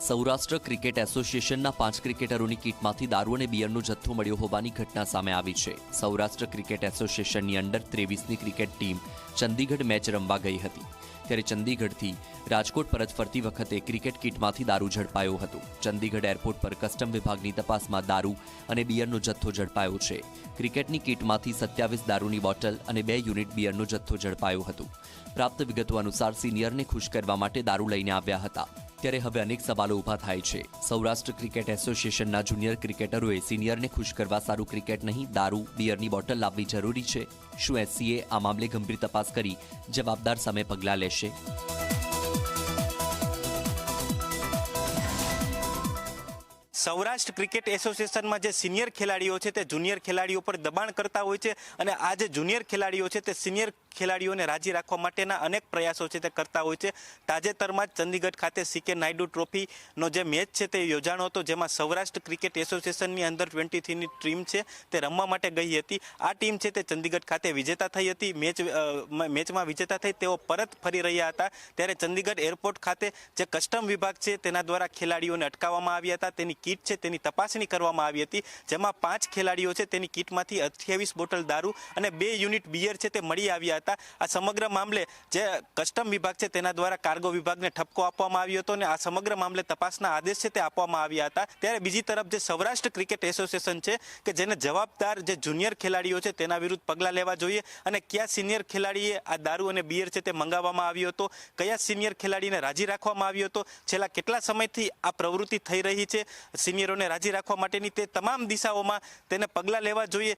Saurashtra cricket એસોસિએશનના પાંચ ક્રિકેટરોની કીટમાંથી દારૂ અને બિયરનો જથ્થો મળ્યો હોવાની ઘટના સામે આવી છે. સૌરાષ્ટ્ર ક્રિકેટ એસોસિએશનની અંડર ત્રેવીસની ક્રિકેટ ટીમ ચંદીગઢ મેચ રમવા ગઈ હતી. ત્યારે ચંદીગઢથી રાજકોટ પરત ફરતી વખતે ક્રિકેટ કીટમાંથી દારૂ ઝડપાયો હતો. ચંદીગઢ એરપોર્ટ પર કસ્ટમ વિભાગની તપાસમાં દારૂ અને બિયરનો જથ્થો ઝડપાયો છે. ક્રિકેટની કીટમાંથી સત્યાવીસ દારૂની બોટલ અને બે યુનિટ બિયરનો જથ્થો ઝડપાયો હતો. પ્રાપ્ત વિગતો અનુસાર સિનિયરને ખુશ કરવા માટે દારૂ લઈને આવ્યા હતા. ત્યારે હવે અનેક સવાલો ઊભા થાય છે. સૌરાષ્ટ્ર ક્રિકેટ એસોસિએશનના જુનિયર ક્રિકેટરોએ સિનિયરને ખુશ કરવા સારું ક્રિકેટ નહીં, દારૂ, બિયરની બોટલ લાવવી જરૂરી છે. શું એસસીએ આ મામલે ગંભીર તપાસ કરી? જવાબદાર સામે પગલાં લેશે. સૌરાષ્ટ્ર ક્રિકેટ એસોસિએશનમાં જે સિનિયર ખેલાડીઓ છે તે જુનિયર ખેલાડીઓ પર દબાણ કરતા હોય છે અને આ જે જુનિયર ખેલાડીઓ છે તે સિનિયર ખેલાડીઓને રાજી રાખવા માટેના અનેક પ્રયાસો છે તે કરતા હોય છે. તાજેતરમાં જ ચંદીગઢ ખાતે સીકે નાયડુ ટ્રોફીનો જે મેચ છે તે યોજાણો હતો, જેમાં સૌરાષ્ટ્ર ક્રિકેટ એસોસિએશનની અંદર ટ્વેન્ટી થ્રીની ટીમ છે તે રમવા માટે ગઈ હતી. આ ટીમ છે તે ચંદીગઢ ખાતે વિજેતા થઈ હતી. મેચ મેચમાં વિજેતા થઈ તેઓ પરત ફરી રહ્યા હતા. ત્યારે ચંદીગઢ એરપોર્ટ ખાતે જે કસ્ટમ વિભાગ છે તેના દ્વારા ખેલાડીઓને અટકાવવામાં આવ્યા હતા. તેની કીટ છે તેની તપાસણી કરવામાં આવી હતી. જેમાં પાંચ ખેલાડીઓ છે તેની કીટમાંથી અઠ્યાવીસ બોટલ દારૂ અને બે યુનિટ બિયર છે તે મળી આવ્યા હતા. આ સમગ્ર મામલે જે કસ્ટમ વિભાગ છે તેના દ્વારા કાર્ગો વિભાગને ઠપકો આપવામાં આવ્યો હતો અને આ સમગ્ર મામલે તપાસના આદેશ છે તે આપવામાં આવ્યા હતા. ત્યારે બીજી તરફ જે સૌરાષ્ટ્ર ક્રિકેટ એસોસિએશન છે કે જેને જવાબદાર જે જુનિયર ખેલાડીઓ છે તેના વિરુદ્ધ પગલાં લેવા જોઈએ અને કયા સિનિયર ખેલાડીએ આ દારૂ અને બિયર છે તે મંગાવવામાં આવ્યો હતો, કયા સિનિયર ખેલાડીને રાજી રાખવામાં આવ્યો હતો, છેલ્લા કેટલા સમયથી આ પ્રવૃત્તિ થઈ રહી છે સિનિયરોને રાજી રાખવા માટેની તે તમામ દિશાઓમાં તેને પગલાં લેવા જોઈએ.